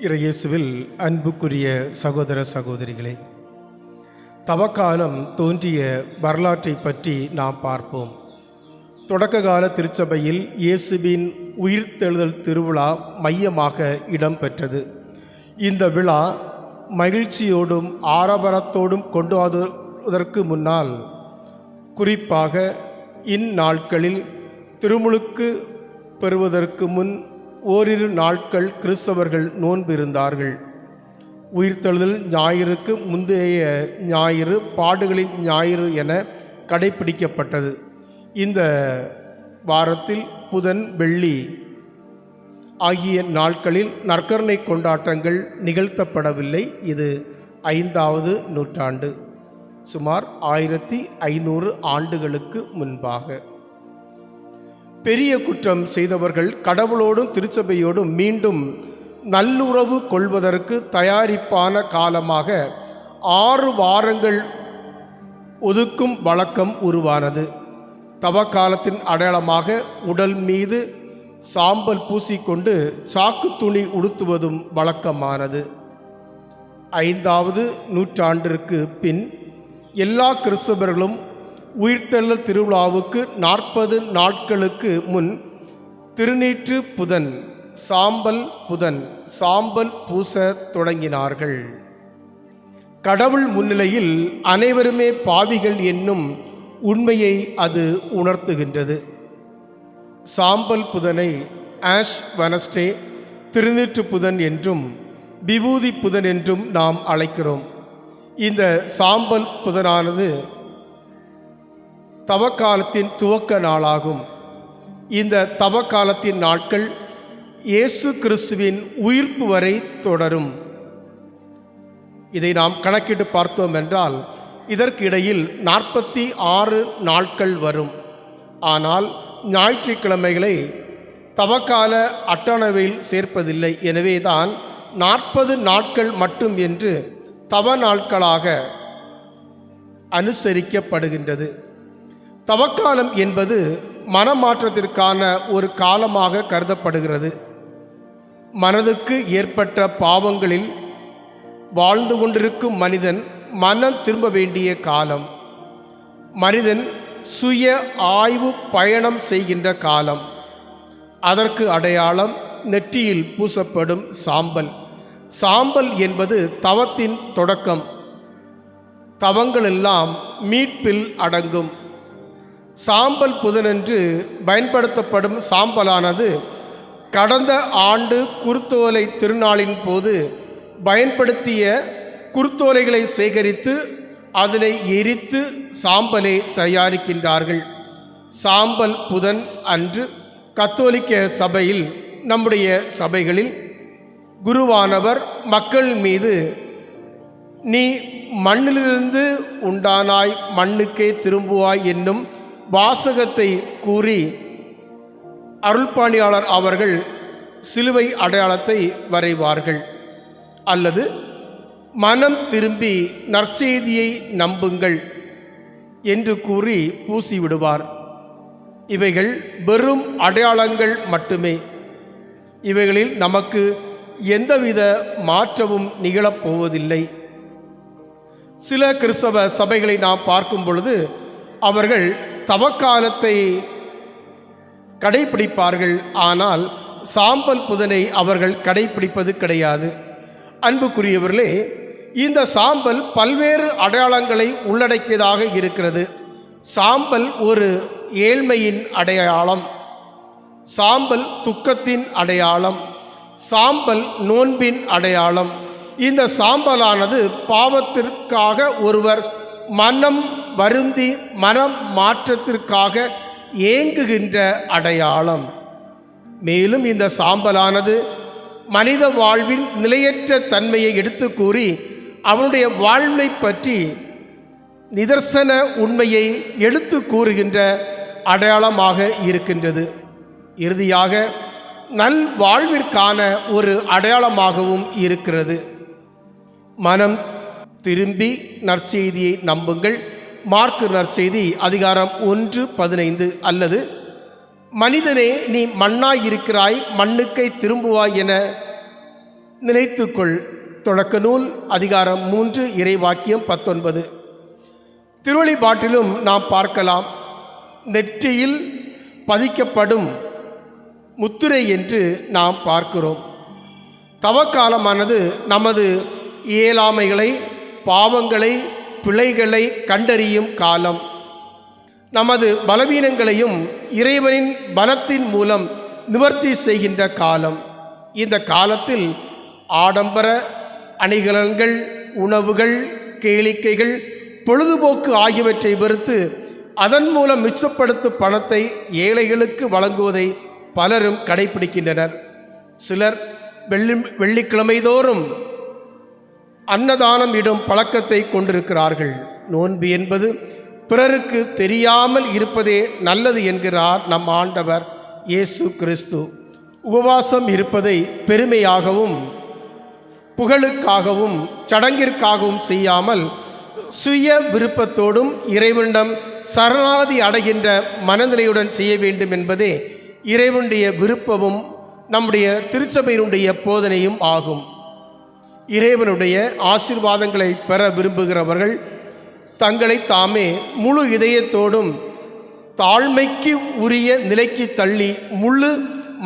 இறையேசுவில் அன்புக்குரிய சகோதர சகோதரிகளே தவக்காலம் தோன்றிய வரலாற்றை பற்றி நாம் பார்ப்போம். தொடக்க கால திருச்சபையில் இயேசுவின் உயிர்த்தெழுதல் திருவிழா மையமாக இடம்பெற்றது இந்த விழா மகிழ்ச்சியோடும் ஆரவாரத்தோடும் கொண்டாடுவதற்கு முன்னால் குறிப்பாக இந்நாட்களில் திருமுழுக்கு பெறுவதற்கு முன் ஓரிரு நாட்கள் கிறிஸ்தவர்கள் நோன்பு இருந்தார்கள். உயிர்த்தெழுதல் ஞாயிறுக்கு முந்தைய ஞாயிறு பாடுகளின் ஞாயிறு என கடைபிடிக்கப்பட்டது இந்த வாரத்தில் புதன் வெள்ளி ஆகிய நாட்களில் நற்கருணை கொண்டாட்டங்கள் நிகழ்த்தப்படவில்லை. இது ஐந்தாவது நூற்றாண்டு சுமார் ஆயிரத்தி ஐநூறு ஆண்டுகளுக்கு முன்பாக. பெரிய குற்றம் செய்தவர்கள் கடவுளோடும் திருச்சபையோடும் மீண்டும் நல்லுறவு கொள்வதற்கு தயாரிப்பான காலமாக ஆறு வாரங்கள் ஒதுக்கும் வழக்கம் உருவானது. தவக்காலத்தின் அடையாளமாக உடல் மீது சாம்பல் பூசிக்கொண்டு சாக்கு துணி உடுத்துவதும் வழக்கமானது. ஐந்தாவது நூற்றாண்டிற்கு பின் எல்லா கிறிஸ்தவர்களும் உயிர்த்தெள்ளல் திருவிழாவுக்கு நாற்பது நாட்களுக்கு முன் திருநீற்று புதன் சாம்பல் புதன் சாம்பல் பூச தொடங்கினார்கள். கடவுள் முன்னிலையில் அனைவருமே பாவிகள் என்னும் உண்மையை அது உணர்த்துகின்றது. சாம்பல் புதனை ஆஷ் வனஸ்டே திருநீற்று புதன் என்றும் விபூதி புதன் என்றும் நாம் அழைக்கிறோம். இந்த சாம்பல் புதனானது தவக்காலத்தின் துவக்க நாளாகும். இந்த தவக்காலத்தின் நாட்கள் இயேசு கிறிஸ்துவின் உயிர்ப்பு வரை தொடரும். இதை நாம் கணக்கிட்டு பார்த்தோம் என்றால் இதற்கிடையில் நாற்பத்தி ஆறு நாட்கள் வரும். ஆனால் ஞாயிற்றுக்கிழமைகளை தவக்கால அட்டணவையில் சேர்ப்பதில்லை. எனவே தான் நாற்பது நாட்கள் மட்டும் என்று தவ நாட்களாக அனுசரிக்கப்படுகின்றது. தவக்காலம் என்பது மனமாற்றத்திற்கான ஒரு காலமாக கருதப்படுகிறது. மனதுக்கு ஏற்பட்ட பாவங்களில் வாழ்ந்து கொண்டிருக்கும் மனிதன் மனம் திரும்ப வேண்டிய காலம். மனிதன் சுய ஆய்வு பயணம் செய்கின்ற காலம். அதற்கு அடையாளம் நெற்றியில் பூசப்படும் சாம்பல். சாம்பல் என்பது தவத்தின் தொடக்கம். தவங்களெல்லாம் மீட்பில் அடங்கும். சாம்பல் புதனன்று பயன்படுத்தப்படும் சாம்பலானது கடந்த ஆண்டு குருத்தோலை திருநாளின் போது பயன்படுத்திய குருத்தோலைகளை சேகரித்து அதனை எரித்து சாம்பலை தயாரிக்கின்றார்கள். சாம்பல் புதன் அன்று கத்தோலிக்க சபையில் நம்முடைய சபைகளில் குருவானவர் மக்கள் மீது நீ மண்ணிலிருந்து உண்டானாய் மண்ணுக்கே திரும்புவாய் என்னும் வாசகத்தை கூறி அருள்பாணியாளர் அவர்கள் சிலுவை அடையாளத்தை வரைவார்கள். அல்லது மனம் திரும்பி நற்செய்தியை நம்புங்கள் என்று கூறி பூசிவிடுவார். இவைகள் வெறும் அடையாளங்கள் மட்டுமே. இவைகளில் நமக்கு எந்தவித மாற்றமும் நிகழப்போவதில்லை. சில கிறிஸ்தவ சபைகளை நாம் பார்க்கும் பொழுது அவர்கள் தவக்காலத்தை கடைபிடிப்பார்கள் ஆனால் சாம்பல் புதனை அவர்கள் கடைபிடிப்பது கிடையாது. அன்புக்குரியவர்களே இந்த சாம்பல் பல்வேறு அடையாளங்களை உள்ளடக்கியதாக இருக்கிறது. சாம்பல் ஒரு ஏழ்மையின் அடையாளம். சாம்பல் துக்கத்தின் அடையாளம். சாம்பல் நோன்பின் அடையாளம். இந்த சாம்பலானது பாவத்திற்காக ஒருவர் மனம் வருந்தி மனம் மாற்றத்திற்காக ஏங்குகின்ற அடையாளம். மேலும் இந்த சாம்பலானது மனித வாழ்வின் நிலையற்ற தன்மையை எடுத்து கூறி அவனுடைய வாழ்வை பற்றி நிதர்சன உண்மையை எடுத்து கூறுகின்ற அடையாளமாக இருக்கின்றது. இறுதியாக நல் வாழ்விற்கான ஒரு அடையாளமாகவும் இருக்கிறது. மனம் திரும்பி நற்செய்தியை நம்புங்கள். மார்க்கு நற்செய்தி அதிகாரம் ஒன்று பதினைந்து. அல்லது மனிதனே நீ மண்ணாய் இருக்கிறாய் மண்ணுக்கை திரும்புவாய் என நினைத்துக்கொள். தொடக்க நூல் அதிகாரம் மூன்று இறைவாக்கியம் பத்தொன்பது. திருவழிபாட்டிலும் நாம் பார்க்கலாம் நெற்றியில் பதிக்கப்படும் முத்துரை என்று நாம் பார்க்கிறோம். தவக்காலமானது நமது இயலாமைகளை பாவங்களை பிழைகளை கண்டறியும் காலம். நமது பலவீனங்களையும் இறைவனின் பலத்தின் மூலம் நிவர்த்தி செய்கின்ற காலம். இந்த காலத்தில் ஆடம்பர அணிகலன்கள் உணவுகள் கேளிக்கைகள் பொழுதுபோக்கு ஆகியவற்றை வெறுத்து அதன் மூலம் மிச்சப்படுத்தும் பணத்தை ஏழைகளுக்கு வழங்குவதை பலரும் கடைபிடிக்கின்றனர் சிலர் வெள்ளி வெள்ளிக்கிழமைதோறும் அன்னதானம் இடும் பழக்கத்தை கொண்டிருக்கிறார்கள். நோன்பு என்பது பிறருக்கு தெரியாமல் இருப்பதே நல்லது என்கிறார் நம் ஆண்டவர் இயேசு கிறிஸ்து. உபவாசம் இருப்பதை பெருமையாகவும் புகழுக்காகவும் சடங்கிற்காகவும் செய்யாமல் சுய விருப்பத்தோடும் இறைவனிடம் சரணாதி அடைகின்ற மனநிலையுடன் செய்ய வேண்டும் என்பதே இறைவனுடைய விருப்பமும் நம்முடைய திருச்சபையினுடைய போதனையும் ஆகும். இறைவனுடைய ஆசிர்வாதங்களை பெற விரும்புகிறவர்கள் தங்களை தாமே முழு இதயத்தோடும் தாழ்மைக்கு உரிய நிலைக்கு தள்ளி முழு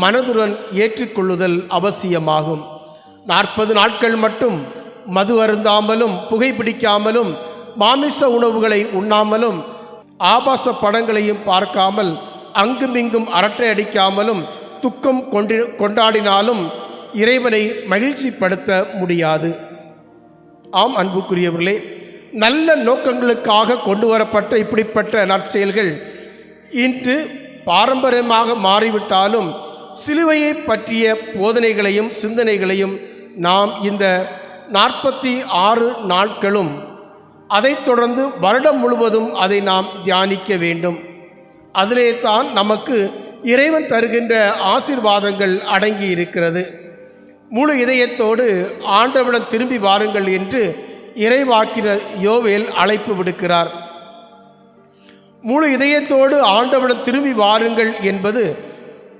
மனதுடன் ஏற்றுக்கொள்ளுதல் அவசியமாகும். நாற்பது நாட்கள் மட்டும் மது அருந்தாமலும் புகைப்பிடிக்காமலும் மாமிச உணவுகளை உண்ணாமலும் ஆபாச படங்களையும் பார்க்காமல் அங்குமிங்கும் அரட்டை அடிக்காமலும் துக்கம் கொண்டு கொண்டாடினாலும் இறைவனை மகிழ்ச்சிப்படுத்த முடியாது. ஆம் அன்புக்குரியவர்களே நல்ல நோக்கங்களுக்காக கொண்டு வரப்பட்ட இப்படிப்பட்ட நற்செயல்கள் இன்று பாரம்பரியமாக மாறிவிட்டாலும் சிலுவையை பற்றிய போதனைகளையும் சிந்தனைகளையும் நாம் இந்த நாற்பத்தி ஆறு நாட்களும் அதைத் தொடர்ந்து வருடம் முழுவதும் அதை நாம் தியானிக்க வேண்டும். அதிலே தான் நமக்கு இறைவன் தருகின்ற ஆசிர்வாதங்கள் அடங்கி இருக்கிறது முழு இதயத்தோடு ஆண்டவனம் திரும்பி வாருங்கள் என்று இறைவாக்கினர் யோவேல் அழைப்பு விடுக்கிறார். முழு இதயத்தோடு ஆண்டவனம் திரும்பி வாருங்கள் என்பது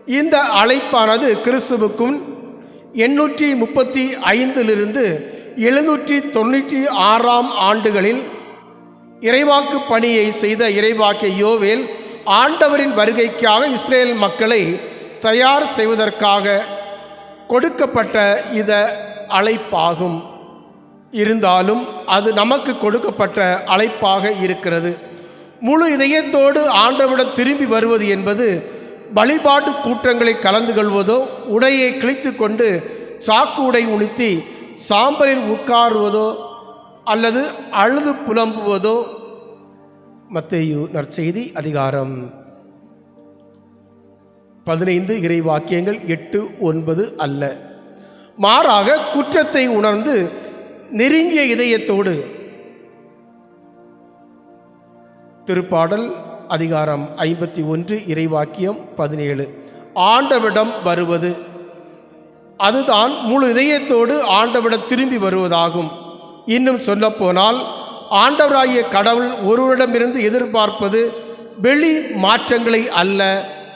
இந்த அழைப்பானது கிறிஸ்துவுக்கும் எண்ணூற்றி முப்பத்தி ஐந்திலிருந்து எழுநூற்றி தொண்ணூற்றி ஆறாம் ஆண்டுகளில் இறைவாக்கு பணியை செய்த இறைவாக்கிய யோவேல் ஆண்டவரின் வருகைக்காக இஸ்ரேல் மக்களை தயார் செய்வதற்காக கொடுக்கப்பட்ட இத அழைப்பாகும். இருந்தாலும் அது நமக்கு கொடுக்கப்பட்ட அழைப்பாக இருக்கிறது. முழு இதயத்தோடு ஆண்டவிடம் திரும்பி வருவது என்பது வழிபாட்டு கூட்டங்களை கலந்து கொள்வதோ உடையை கிழித்து கொண்டு சாக்கு உடை உணித்தி சாம்பலில் உட்காருவதோ அல்லது அழுது புலம்புவதோ. மத்தேயு நற்செய்தி அதிகாரம் பதினைந்து இறை வாக்கியங்கள் எட்டு ஒன்பது அல்ல. மாறாக குற்றத்தை உணர்ந்து நெருங்கிய இதயத்தோடு திருப்பாடல் அதிகாரம் ஐம்பத்தி ஒன்று இறைவாக்கியம் பதினேழு. ஆண்டவிடம் வருவது அதுதான் முழு இதயத்தோடு ஆண்டவிடம் திரும்பி வருவதாகும். இன்னும் சொல்லப்போனால் ஆண்டவராகிய கடவுள் ஒருவரிடமிருந்து எதிர்பார்ப்பது வெளி மாற்றங்களை அல்ல.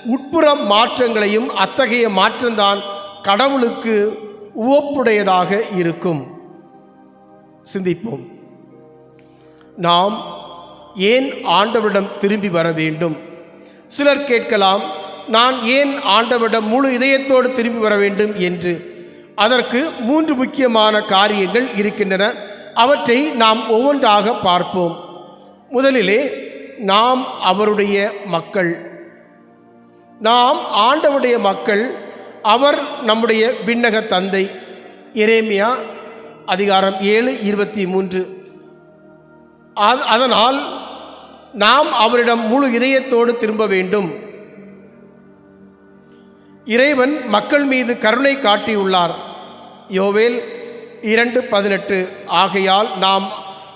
உட்புற மாற்றங்களையும் அத்தகைய மாற்றம்தான் கடவுளுக்கு உவப்புடையதாக இருக்கும். சிந்திப்போம். நாம் ஏன் ஆண்டவரிடம் திரும்பி வர வேண்டும்? சிலர் கேட்கலாம் நான் ஏன் ஆண்டவரிடம் முழு இதயத்தோடு திரும்பி வர வேண்டும் என்று? அதற்கு மூன்று முக்கியமான காரியங்கள் இருக்கின்றன. அவற்றை நாம் ஒவ்வொன்றாக பார்ப்போம். முதலிலே நாம் அவருடைய மக்கள். நாம் ஆண்டவுடைய மக்கள் அவர் நம்முடைய விண்ணக தந்தை. இரேமியா அதிகாரம் ஏழு இருபத்தி மூன்று. அதனால் நாம் அவரிடம் முழு இதயத்தோடு திரும்ப வேண்டும். இறைவன் மக்கள் மீது கருணை காட்டியுள்ளார். யோவேல் இரண்டு பதினெட்டு. ஆகையால் நாம்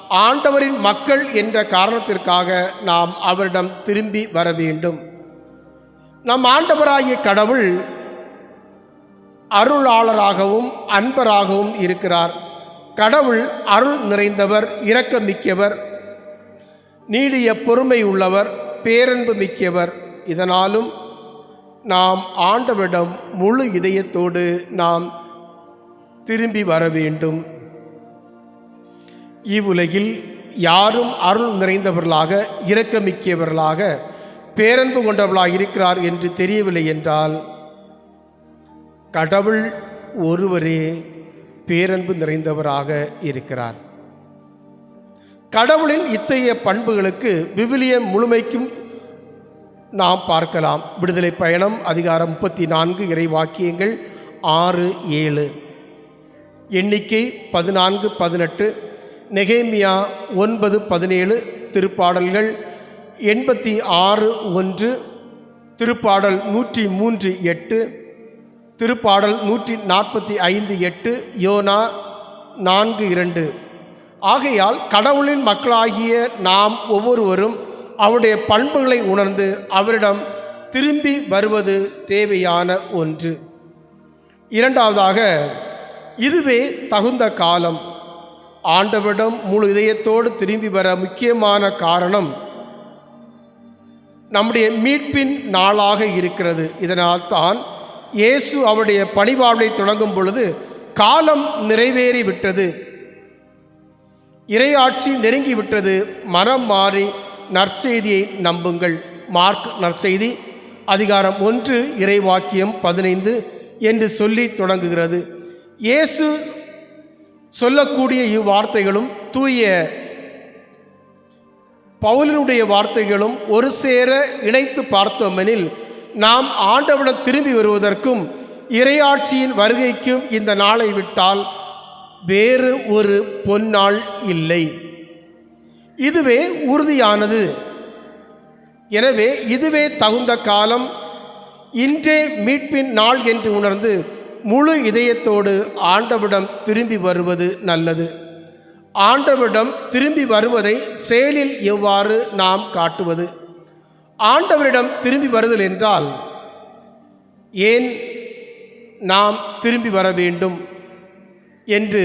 ஆண்டவரின் மக்கள் என்ற காரணத்திற்காக நாம் அவரிடம் திரும்பி வர வேண்டும். நம் ஆண்டவராகிய கடவுள் அருளாளராகவும் அன்பராகவும் இருக்கிறார். கடவுள் அருள் நிறைந்தவர் இரக்கமிக்கவர் நீடிய பொறுமை உள்ளவர் பேரன்பு மிக்கவர். இதனாலும் நாம் ஆண்டவரிடம் முழு இதயத்தோடு நாம் திரும்பி வர வேண்டும். இவ்வுலகில் யாரும் அருள் நிறைந்தவர்களாக இரக்கமிக்கவர்களாக பேரன்பு கொண்டவர்களாக இருக்கிறார் என்று தெரியவில்லை என்றால் கடவுள் ஒருவரே பேரன்பு நிறைந்தவராக இருக்கிறார். கடவுளின் இத்தகைய பண்புகளுக்கு விவிலியம் முழுமைக்கும் நாம் பார்க்கலாம். விடுதலை பயணம் அதிகாரம் முப்பத்தி நான்கு இறைவாக்கியங்கள் ஆறு ஏழு. எண்ணிக்கை பதினான்கு பதினெட்டு. நெகேமியா ஒன்பது பதினேழு. திருப்பாடல்கள் எண்பத்தி ஆறு ஒன்று திருப்பாடல் நூற்றி மூன்று எட்டு திருப்பாடல் நூற்றி நாற்பத்தி ஐந்து எட்டு யோனா நான்கு இரண்டு. ஆகையால் கடவுளின் மக்களாகிய நாம் ஒவ்வொருவரும் அவருடைய பண்புகளை உணர்ந்து அவரிடம் திரும்பி வருவது தேவையான ஒன்று. இரண்டாவதாக இதுவே தகுந்த காலம். ஆண்டவரிடம் முழு இதயத்தோடு திரும்பி வர முக்கியமான காரணம் நம்முடைய மீட்பின் நாளாக இருக்கிறது. இதனால் தான் இயேசு அவருடைய பணிவாழ்வை தொடங்கும் பொழுது காலம் நிறைவேறி விட்டது இறையாட்சி நெருங்கி விட்டது மனம் மாறி நற்செய்தியை நம்புங்கள். மார்க் நற்செய்தி அதிகாரம் ஒன்று இறைவாக்கியம் பதினைந்து என்று சொல்லி தொடங்குகிறது. இயேசு சொல்லக்கூடிய இவ்வார்த்தைகளும் தூய பவுலினுடைய வார்த்தைகளும் ஒரு சேர இணைத்து பார்த்தோமெனில் நாம் ஆண்டவரிடம் திரும்பி வருவதற்கும் இறையாட்சியின் வருகைக்கும் இந்த நாளை விட்டால் வேறு ஒரு பொன்னாள் இல்லை. இதுவே உறுதியானது. எனவே இதுவே தகுந்த காலம். இன்றே மீட்பின் நாள் என்று உணர்ந்து முழு இதயத்தோடு ஆண்டவிடம் திரும்பி வருவது நல்லது. ஆண்டவரிடம் திரும்பி வருவதை செயலில் எவ்வாறு நாம் காட்டுவது? ஆண்டவரிடம் திரும்பி வருதல் என்றால் ஏன் நாம் திரும்பி வர வேண்டும் என்று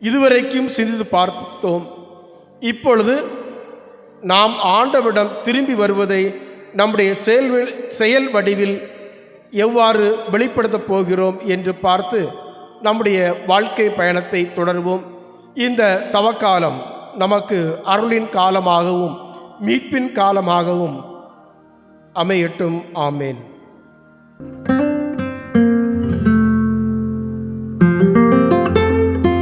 இதுவரைக்கும் சிந்தித்து பார்த்தோம். இப்பொழுது நாம் ஆண்டவரிடம் திரும்பி வருவதை நம்முடைய செயல் செயல் வடிவில் எவ்வாறு வெளிப்படுத்தப் போகிறோம் என்று பார்த்து நம்முடைய வாழ்க்கை பயணத்தை தொடர்வோம். இந்த தவக்காலம் நமக்கு அருளின் காலமாகவும் மீட்பின் காலமாகவும் அமையட்டும். ஆமேன்.